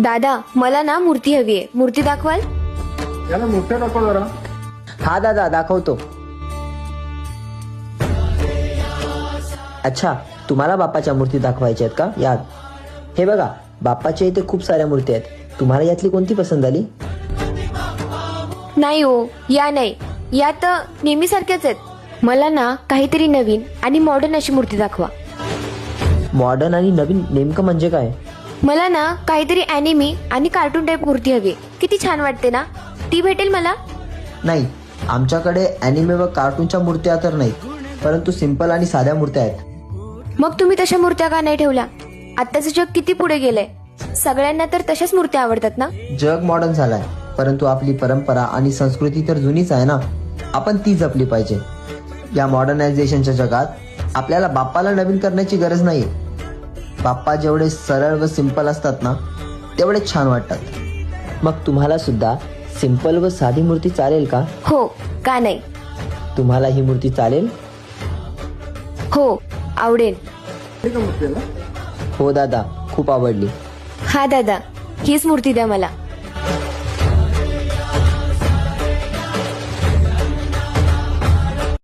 दादा मला ना मूर्ती हवी आहे. मूर्ती दाखवाल? याला मोठ्या दाखव जरा. हा दादा दाखवतो. अच्छा तुम्हाला बाप्पाच्या मूर्ती दाखवायच्या आहेत का? यात हे बघा बाप्पाच्या इथे खूप साऱ्या मूर्ती आहेत. तुम्हाला यातली कोणती पसंत आली? नाही हो या नाही. या तर नेहमीसारख्याच आहेत. मला ना काहीतरी नवीन आणि मॉडर्न अशी मूर्ती दाखवा. मॉडर्न आणि नवीन नेमकं म्हणजे काय? मला ना काहीतरी अॅनिमी आणि कार्टून टाईप मूर्ती हवी. किती छान वाटते ना? ती भेटेल मला? नाही आमच्याकडे अॅनिमे व कार्टूनच्या मूर्त्या तर नाहीत परंतु सिंपल आणि साध्या मूर्त्या आहेत. मग तुम्ही तशा मूर्त्या का नाही ठेवल्या? आत्ताचं जग किती पुढे गेलंय? सगळ्यांना तर तशाच मूर्त्या आवडतात ना? जग मॉडर्न झालाय परंतु आपली परंपरा आणि संस्कृती तर जुनीच आहे ना? आपण ती जपली पाहिजे. या मॉडर्नायझेशनच्या जगात आपल्याला बाप्पाला नवीन करण्याची गरज नाही बाप्पा जेवढे सरळ व सिंपल असतात ना तेवढे छान वाटतात. मग तुम्हाला सुद्धा सिंपल व साधी मूर्ती चालेल का? हो का नाही? तुम्हाला ही मूर्ती चालेल? हो आवडेल. हो दादा खूप आवडली. हा दादा हीच मूर्ती द्या मला.